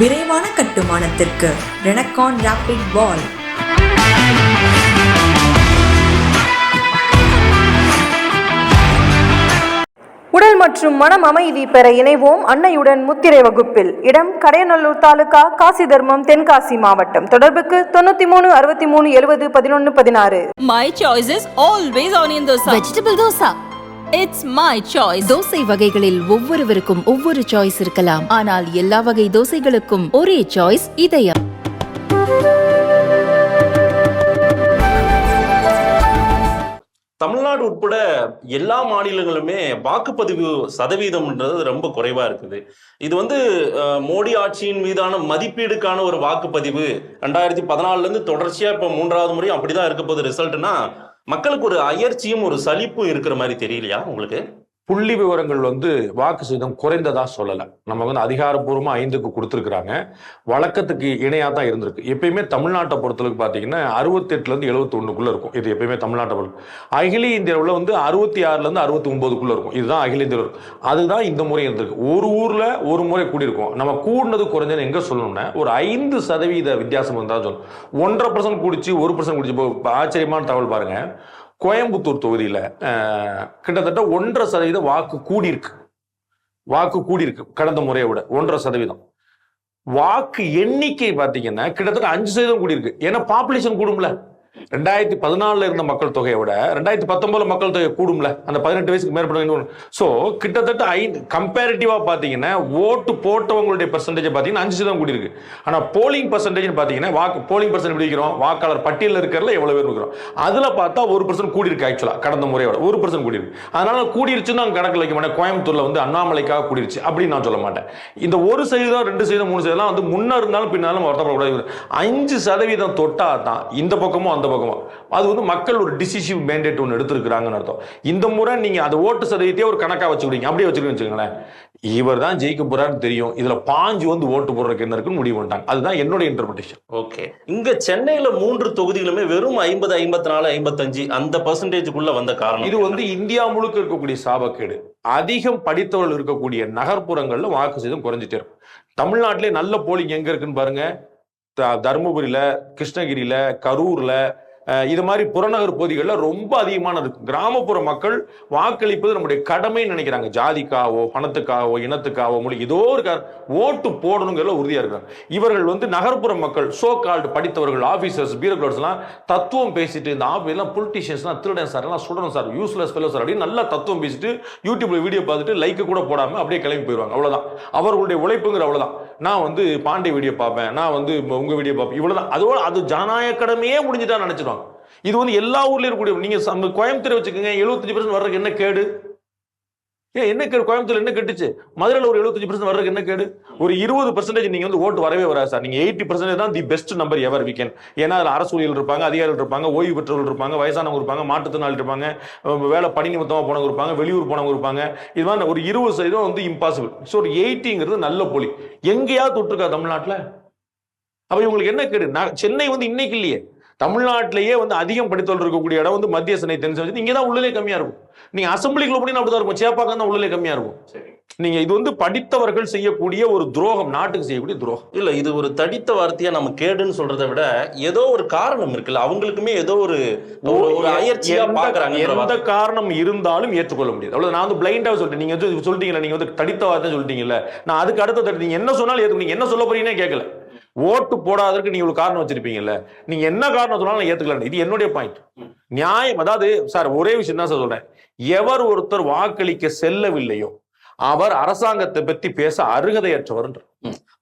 விரைவான கட்டுமானத்திற்கு ரெனக்கான் ராபிட் வால் உடல் மற்றும் மனம் அமைதி பெற இணைவோம் அன்னையுடன் முத்திரை வகுப்பில். இடம் கடையநல்லூர் தாலுகா காசி தர்மம் தென்காசி மாவட்டம். தொடர்புக்கு தொண்ணூத்தி மூணு அறுபத்தி மூணு எழுபது பதினொன்று பதினாறு always onion dosa. Vegetable dosa It's my choice. தோசை வகைகளில் ஒவ்வொருவருக்கும் ஒவ்வொரு சாய்ஸ் இருக்கலாம். ஆனால் எல்லா வகை தோசைகளுக்கும் ஒரே சாய்ஸ் இதயம். தமிழ்நாடு உட்பட எல்லா மாநிலங்களுமே வாக்குப்பதிவு சதவீதம்ன்றது ரொம்ப குறைவா இருக்குது. இது வந்து மோடி ஆட்சியின் மீதான மதிப்பீடுக்கான ஒரு வாக்குப்பதிவு. ரெண்டாயிரத்தி பதினாலுல இருந்து தொடர்ச்சியா இப்ப மூன்றாவது முறையும் அப்படிதான் இருக்க போகுது ரிசல்ட்னா மக்களுக்கு ஒரு அயற்சியும் ஒரு சலிப்பும் இருக்கிற மாதிரி தெரியலையா உங்களுக்கு? புள்ளி விவரங்கள் வந்து வாக்கு சதவீதம் குறைந்ததா சொல்லலை. நம்ம வந்து அதிகாரப்பூர்வமாக ஐந்துக்கு கொடுத்துருக்குறாங்க. வழக்கத்துக்கு இணையாக தான் இருந்திருக்கு. எப்பயுமே தமிழ்நாட்டை பொறுத்தளவுக்கு பார்த்தீங்கன்னா அறுபத்தெட்டுலேருந்து எழுபத்தி இருக்கும். இது எப்பயுமே தமிழ்நாட்டை பொறுத்து அகில இந்தியாவில் வந்து அறுபத்தி ஆறுலேருந்து அறுபத்தி ஒன்பதுக்குள்ள இருக்கும். இதுதான் அகில இந்தியாவில் அதுதான் இந்த முறை இருந்திருக்கு. ஒரு ஊரில் ஒரு முறை கூடியிருக்கும். நம்ம கூடினது குறைஞ்சது எங்கே சொல்லணும்னா ஒரு ஐந்து சதவீத வித்தியாசம் இருந்தா சொல்லணும். ஒன்றரை பர்சன்ட் குடிச்சு ஒரு பர்சன்ட் குடிச்சு இப்போ ஆச்சரியமான தகவல் பாருங்கள் கோயம்புத்தூர் தொகுதியில் கிட்டத்தட்ட ஒன்றரை சதவீதம் வாக்கு கூடியிருக்கு. வாக்கு கூடியிருக்கு கடந்த முறையை விட ஒன்றரை சதவீதம். வாக்கு எண்ணிக்கை பார்த்தீங்கன்னா கிட்டத்தட்ட அஞ்சு சதவீதம் கூடியிருக்கு. ஏன்னா பாப்புலேஷன் கூடும்ல. ரெண்டாயிரத்தி பதினாலில் இருந்த மக்கள் தொகையை விட ரெண்டாயிரத்தி பத்தொன்பதுல மக்கள் தொகை கூடும்ல. அந்த பதினெட்டு வயசுக்கு மேற்பட்ட ஸோ கிட்டத்தட்ட ஐந்து கம்பேரிட்டிவாக பார்த்தீங்கன்னா ஓட்டு போட்டவங்களுடைய பர்சன்டேஜ் பார்த்தீங்கன்னா அஞ்சு சதவீதம் கூடியிருக்கு. ஆனால் போலிங் பர்சன்டேஜ்னு பார்த்தீங்கன்னா வாக்கு போலிங் பர்சன்ட் பிடிக்கிறோம் வாக்காளர் பட்டியலில் இருக்கிறதுல எவ்வளோ பேர் இருக்கிறோம்? அதில் பார்த்தா ஒரு பர்சன்ட் கூடியிருக்கு ஆக்சுவலாக கடந்த முறையோட ஒரு பர்சன்ட் கூடியிருக்கு. அதனால கூடிருச்சுன்னு அங்கே கணக்கில் வைக்க மாட்டேன். கோயம்புத்தூரில் வந்து அண்ணாமலைக்காக கூடிருச்சு. அப்படின்னு நான் சொல்ல மாட்டேன். இந்த ஒரு சதவீதம் ரெண்டு சதவீதம் மூணு சதவீதம் வந்து முன்ன இருந்தாலும் பின்னாலும் வருத்தப்படக்கூடாது. அஞ்சு சதவீதம் தொட்டா தான் இந்த பக்கமும் அந்த பக்கமும் அது வந்து மக்கள் ஒரு டிசிசிவ் மேண்டேட் ஒன்று எடுத்திருக்கிறாங்கன்னு அர்த்தம். இந்த முறை நீங்க அந்த ஓட்டு சதவீதத்தையே ஒரு கணக்கா வச்சுக்கிறீங்க அப்படியே வச்சுக்கிறீங்கன்னு வச்சுக்கோங்களேன். இவர் தான் ஜெயிக்க போறாருன்னு தெரியும். இதுல பாஞ்சு வந்து ஓட்டு போடுறதுக்கு என்ன இருக்குன்னு முடிவு பண்ணிட்டாங்க. அதுதான் என்னோட இன்டர்பிரேஷன் ஓகே இங்க சென்னையில மூன்று தொகுதிகளுமே வெறும் ஐம்பது ஐம்பத்தி நாலு ஐம்பத்தஞ்சு அந்த பர்சன்டேஜுக்குள்ள வந்த காரணம் இது வந்து இந்தியா முழுக்க இருக்கக்கூடிய சாபக்கேடு. அதிகம் படித்தவர்கள் இருக்கக்கூடிய நகர்ப்புறங்கள்ல வாக்கு சதவீதம் குறைஞ்சிட்டே இருக்கும். தமிழ்நாட்டிலே நல்ல போலிங் எங்க இருக்குன்னு பாருங்க. தருமபுரியில கிருஷ்ணகிரியில கரூர்ல இது மாதிரி புறநகர் பகுதிகளில் ரொம்ப அதிகமானது. கிராமப்புற மக்கள் வாக்களிப்பது நம்முடைய கடமைன்னு நினைக்கிறாங்க. ஜாதிக்காவோ பணத்துக்காவோ இனத்துக்காவோ மொழி ஏதோ ஒரு ஓட்டு போடணுங்கிறத உறுதியாக இருக்கிறாங்க இவர்கள் வந்து நகர்ப்புற மக்கள் சோ கால்டு படித்தவர்கள் ஆஃபீஸர்ஸ் பியூரோக்ராட்ஸ்லாம் தத்துவம் பேசிட்டு இந்த ஆஃபீஸ்லாம் எல்லாம் பொலிட்டிஷியன்ஸ்லாம் திருடன் சார் எல்லாம் சுடணும் சார் யூஸ்லெஸ் ஃபெல்லோ சார் அப்படின்னு நல்லா தத்துவம் பேசிட்டு யூடியூப்ல வீடியோ பார்த்துட்டு லைக் கூட போடாமல் அப்படியே கிளம்பி போயிடுவாங்க அவ்வளோதான் அவர்களுடைய உழைப்புங்கிற அவ்வளோதான் நான் வந்து பாண்டே வீடியோ பார்ப்பேன். நான் வந்து உங்கள் வீடியோ பார்ப்பேன். இவ்வளோதான் அதோட அது ஜனநாயக கடமையே முடிஞ்சுட்டா நினைச்சிருவாங்க. இது வந்து எல்லா ஊர்லயும் இருக்கக்கூடிய நீங்க சம்- கோயம்புத்தூர் வச்சுக்கோங்க எழுபத்தஞ்சு பர்சன்ட் வர்றதுக்கு என்ன கேடு? ஏன் என்ன கேடு? கோயம்புத்தூர் என்ன கெட்டுச்சு? மதுரையில் ஒரு எழுபத்தஞ்சு பர்சன்ட் வர்றதுக்கு என்ன கேடு? ஒரு இருபது பர்சன்டேஜ் நீங்க வந்து ஓட்டு வரவே வராது சார். நீங்க எயிட்டி பர்சன்டேஜ் தான் the best number ever weekend ஏன்னா அதில் அரசு ஊழியர்கள் இருப்பாங்க அதிகாரிகள் இருப்பாங்க ஓய்வு பெற்றவர்கள் இருப்பாங்க வயசானவங்க இருப்பாங்க மாற்றுத்திறனாளி இருப்பாங்க வேலை பணி நிமித்தமாக போனவங்க இருப்பாங்க வெளியூர் போனவங்க இருப்பாங்க. இது மாதிரி ஒரு இருபது சதவீதம் வந்து இம்பாசிபிள் ஸோ ஒரு எயிட்டிங்கிறது நல்ல போலி. எங்கேயாவது தொட்டிருக்கா தமிழ்நாட்டில்? அப்போ இவங்களுக்கு என்ன கேடு? நான் சென்னை வந்து இன்னைக்கு இல்லையே. தமிழ்நாட்டிலேயே வந்து அதிகம் படித்தவர்கள் இருக்கக்கூடிய இடம் வந்து மத்திய சென்னை தென் சென்னை. இங்கே தான் உள்ளே கம்மியா இருக்கும். நீங்க அசம்பிளிக்குள்ள போனீங்கன்னா அப்படிதான் இருக்கும். சேப்பாக்கம் தான் உள்ளே கம்மியா இருக்கும். நீங்க இது வந்து படித்தவர்கள் செய்யக்கூடிய ஒரு துரோகம் நாட்டுக்கு செய்யக்கூடிய துரோகம். இல்ல இது ஒரு தடித்த வார்த்தையா நம்ம கேடுன்னு சொல்றதை விட ஏதோ ஒரு காரணம் இருக்குல்ல. அவங்களுக்குமே ஏதோ ஒரு ஒரு- அயற்சியா பாக்குறாங்க எந்த காரணம் இருந்தாலும் ஏற்றுக்கொள்ள முடியாது. அவ்வளவு நான் வந்து பிளைண்டா சொல்லிட்டேன். நீங்க வந்து சொல்லிட்டீங்கல்ல நீங்க வந்து தடித்த வார்த்தை சொல்லிட்டீங்கல்ல. நான் அதுக்கு அடுத்த நீங்க என்ன சொன்னாலும் நீங்க என்ன சொல்ல போறீங்கன்னே கேட்கல. ஓட்டு போடாதற்கு நீங்க ஒரு காரணம் வச்சிருப்பீங்கல்ல. நீங்க என்ன காரணம் சொன்னாலும் நான் ஏத்துக்கல இது என்னுடைய பாயிண்ட் நியாயம் அதாவது சார் ஒரே விஷயம் தான் சார் சொல்றேன். எவர் ஒருத்தர் வாக்களிக்க செல்லவில்லையோ அவர் அரசாங்கத்தை பத்தி பேச அருகதையற்றவர்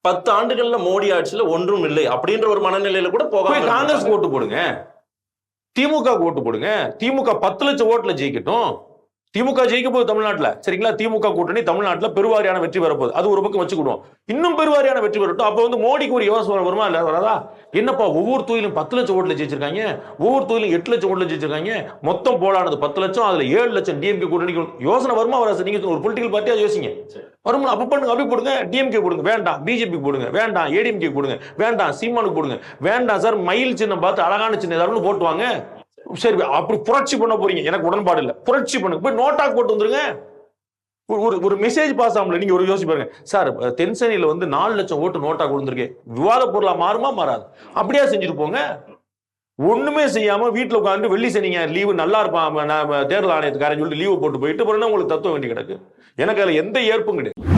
பத்து ஆண்டுகள்ல மோடி ஆட்சியில ஒன்றும் இல்லை அப்படின்ற ஒரு மனநிலையில கூட போக காங்கிரஸ் ஓட்டு போடுங்க. திமுக ஓட்டு போடுங்க. திமுக பத்து லட்சம் ஓட்டுல ஜெயிக்கட்டும். திமுக ஜெயிக்க போகுது தமிழ்நாட்டுல. சரிங்களா? திமுக கூட்டணி தமிழ்நாட்டுல பெருவாரியான வெற்றி பெறப்போகுது. அது ஒரு பக்கம் வச்சுக்கிடுவோம் இன்னும் பெருவாரியான வெற்றி பெறட்டும். அப்ப வந்து மோடிக்கு ஒரு யோசனை வருமா. இல்ல வராதா? என்னப்பா ஒவ்வொரு தொழிலும் பத்து லட்சம் ஓட்டுல ஜெயிச்சிருக்காங்க. ஒவ்வொரு தொழிலும் எட்டு லட்சம் ஓட்டுல ஜெயிச்சிருக்காங்க. மொத்தம் போலானது பத்து லட்சம் அதுல ஏழு லட்சம் டிஎம்கே கூட்டணிக்கு யோசனை வருமா வராது? நீங்க ஒரு பொலிட்டிக்கல் பார்ட்டியா யோசிங்க. வருமா அப்ப பண்ணுங்க. அப்படி போடுங்க. டிஎம்கே போடுங்க. வேண்டாம். பிஜேபி போடுங்க. வேண்டாம். ஏடிஎம்கே போடுங்க. வேண்டாம். சீமானுக்கு போடுங்க. வேண்டாம் சார் மயில் சின்னம் பார்த்து அழகான சின்னம் ஏதாவது போட்டுவாங்க. சரி அப்படி புரட்சி பண்ண போறீங்க. எனக்கு உடன்பாடு இல்ல. புரட்சி பண்ணுங்க போய் நோட்டா போட்டு வந்துருங்க. ஒரு- ஒரு ஒரு மெசேஜ் பாஸ் ஆகல நீங்க ஒரு யோசிச்சு பாருங்க. சார் தென்சென்னையில வந்து நாலு லட்சம் ஓட்டு நோட்டா கொடுத்துருக்கேன். விவாத பொருளா மாறுமா? மாறாது. அப்படியா செஞ்சுட்டு போங்க. ஒண்ணுமே செய்யாம வீட்டுல உட்காந்து வெள்ளி சனிங்க லீவு நல்லா இருப்பான் தேர்தல் ஆணையத்துக்காரன் சொல்லிட்டு லீவு போட்டு போயிட்டு அப்புறம் உங்களுக்கு தத்துவம் வேண்டி கிடக்கு? எனக்கு அதுல எந்த ஏற்பும் கிடையாது.